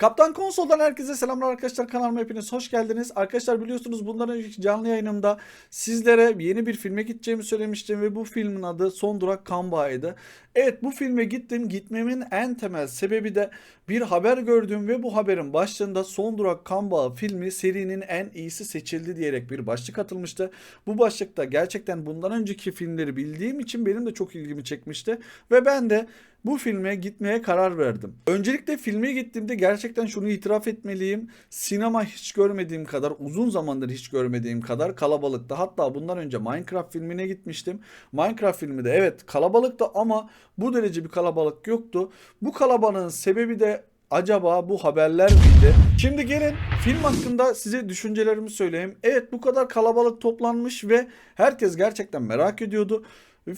Kaptan Konsol'dan herkese selamlar arkadaşlar kanalıma hepiniz hoş geldiniz. Arkadaşlar biliyorsunuz bundan önceki canlı yayınımda sizlere yeni bir filme gideceğimi söylemiştim ve bu filmin adı Son Durak Kambağ'ydı. Evet bu filme gittim. Gitmemin en temel sebebi de bir haber gördüm ve bu haberin başlığında Son Durak Kambağ filmi serinin en iyisi seçildi diyerek bir başlık atılmıştı. Bu başlıkta gerçekten bundan önceki filmleri bildiğim için benim de çok ilgimi çekmişti ve ben de bu filme gitmeye karar verdim. Öncelikle filme gittiğimde gerçekten şunu itiraf etmeliyim. Sinema hiç görmediğim kadar, uzun zamandır hiç görmediğim kadar kalabalıktı. Hatta bundan önce Minecraft filmine gitmiştim. Minecraft filmi de evet kalabalıktı ama bu derece bir kalabalık yoktu. Bu kalabalığın sebebi de acaba bu haberler miydi? Şimdi gelin film hakkında size düşüncelerimi söyleyeyim. Evet bu kadar kalabalık toplanmış ve herkes gerçekten merak ediyordu.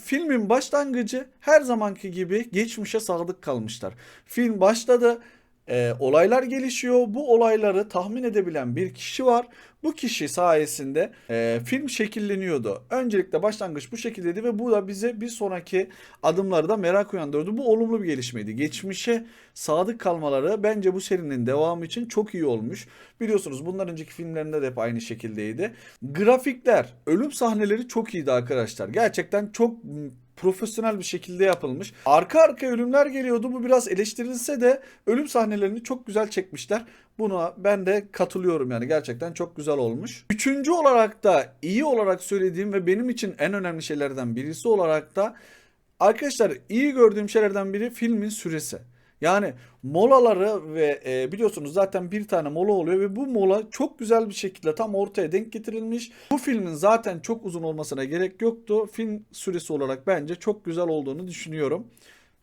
Filmin başlangıcı her zamanki gibi geçmişe sadık kalmışlar. Film başladı. E, olaylar gelişiyor. Bu olayları tahmin edebilen bir kişi var. Bu kişi sayesinde e, film şekilleniyordu. Öncelikle başlangıç bu şekildeydi ve bu da bize bir sonraki adımları da merak uyandırdı. Bu olumlu bir gelişmeydi. Geçmişe sadık kalmaları bence bu serinin devamı için çok iyi olmuş. Biliyorsunuz bundan önceki filmlerinde de hep aynı şekildeydi. Grafikler, ölüm sahneleri çok iyiydi arkadaşlar. Gerçekten çok profesyonel bir şekilde yapılmış. Arka arkaya ölümler geliyordu. Bu biraz eleştirilse de ölüm sahnelerini çok güzel çekmişler. Buna ben de katılıyorum yani gerçekten çok güzel olmuş. Üçüncü olarak da iyi olarak söylediğim ve benim için en önemli şeylerden birisi olarak da arkadaşlar iyi gördüğüm şeylerden biri filmin süresi. Yani molaları ve e, biliyorsunuz zaten bir tane mola oluyor ve bu mola çok güzel bir şekilde tam ortaya denk getirilmiş. Bu filmin zaten çok uzun olmasına gerek yoktu. Film süresi olarak bence çok güzel olduğunu düşünüyorum.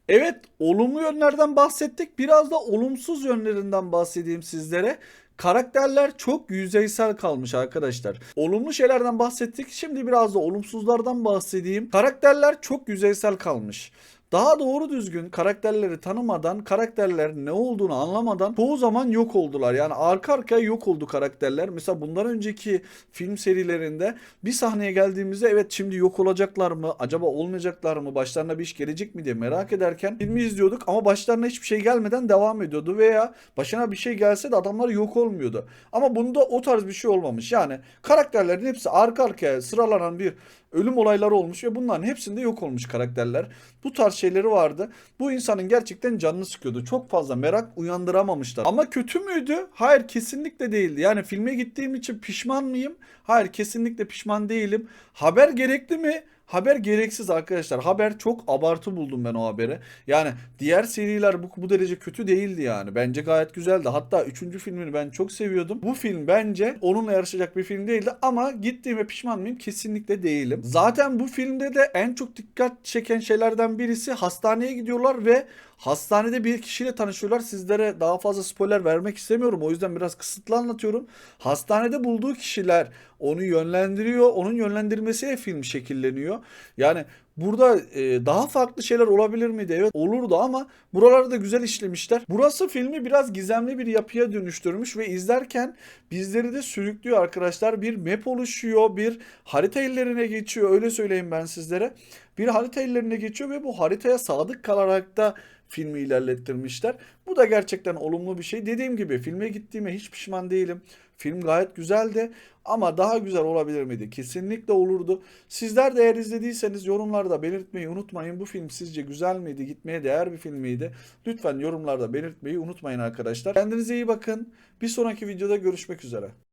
Evet, olumlu yönlerden bahsettik. Biraz da olumsuz yönlerinden bahsedeyim sizlere. Karakterler çok yüzeysel kalmış arkadaşlar. Olumlu şeylerden bahsettik. Şimdi biraz da olumsuzlardan bahsedeyim. Karakterler çok yüzeysel kalmış. Daha doğru düzgün karakterleri tanımadan, karakterler ne olduğunu anlamadan çoğu zaman yok oldular. Yani arka arkaya yok oldu karakterler. Mesela bundan önceki film serilerinde bir sahneye geldiğimizde evet şimdi yok olacaklar mı? Acaba olmayacaklar mı? Başlarına bir iş gelecek mi diye merak ederken filmi izliyorduk ama başlarına hiçbir şey gelmeden devam ediyordu veya başına bir şey gelse de adamlar yok olmuyordu. Ama bunda o tarz bir şey olmamış. Yani karakterlerin hepsi arka arkaya sıralanan bir ölüm olayları olmuş ve bunların hepsinde yok olmuş karakterler. Bu tarz şeyleri vardı. Bu insanın gerçekten canını sıkıyordu. Çok fazla merak uyandıramamışlar. Ama kötü müydü? Hayır kesinlikle değildi. Yani filme gittiğim için pişman mıyım? Hayır kesinlikle pişman değilim. Haber gerekli mi? Haber gereksiz arkadaşlar. Haber çok abartı buldum ben o haberi. Yani diğer seriler bu, bu derece kötü değildi yani. Bence gayet güzeldi. Hatta 3. filmini ben çok seviyordum. Bu film bence onunla yarışacak bir film değildi ama gittiğime pişman mıyım? Kesinlikle değilim. Zaten bu filmde de en çok dikkat çeken şeylerden birisi hastaneye gidiyorlar ve hastanede bir kişiyle tanışıyorlar. Sizlere daha fazla spoiler vermek istemiyorum. O yüzden biraz kısıtlı anlatıyorum. Hastanede bulduğu kişiler onu yönlendiriyor. Onun yönlendirmesiyle film şekilleniyor. Yani burada e, daha farklı şeyler olabilir miydi? Evet olurdu ama buraları da güzel işlemişler. Burası filmi biraz gizemli bir yapıya dönüştürmüş ve izlerken bizleri de sürüklüyor arkadaşlar. Bir map oluşuyor, bir harita ellerine geçiyor. Öyle söyleyeyim ben sizlere. Bir harita ellerine geçiyor ve bu haritaya sadık kalarak da filmi ilerlettirmişler. Bu da gerçekten olumlu bir şey. Dediğim gibi filme gittiğime hiç pişman değilim. Film gayet güzeldi ama daha güzel olabilir miydi? Kesinlikle olurdu. Sizler de eğer izlediyseniz yorumlarda belirtmeyi unutmayın. Bu film sizce güzel miydi? Gitmeye değer bir film miydi? Lütfen yorumlarda belirtmeyi unutmayın arkadaşlar. Kendinize iyi bakın. Bir sonraki videoda görüşmek üzere.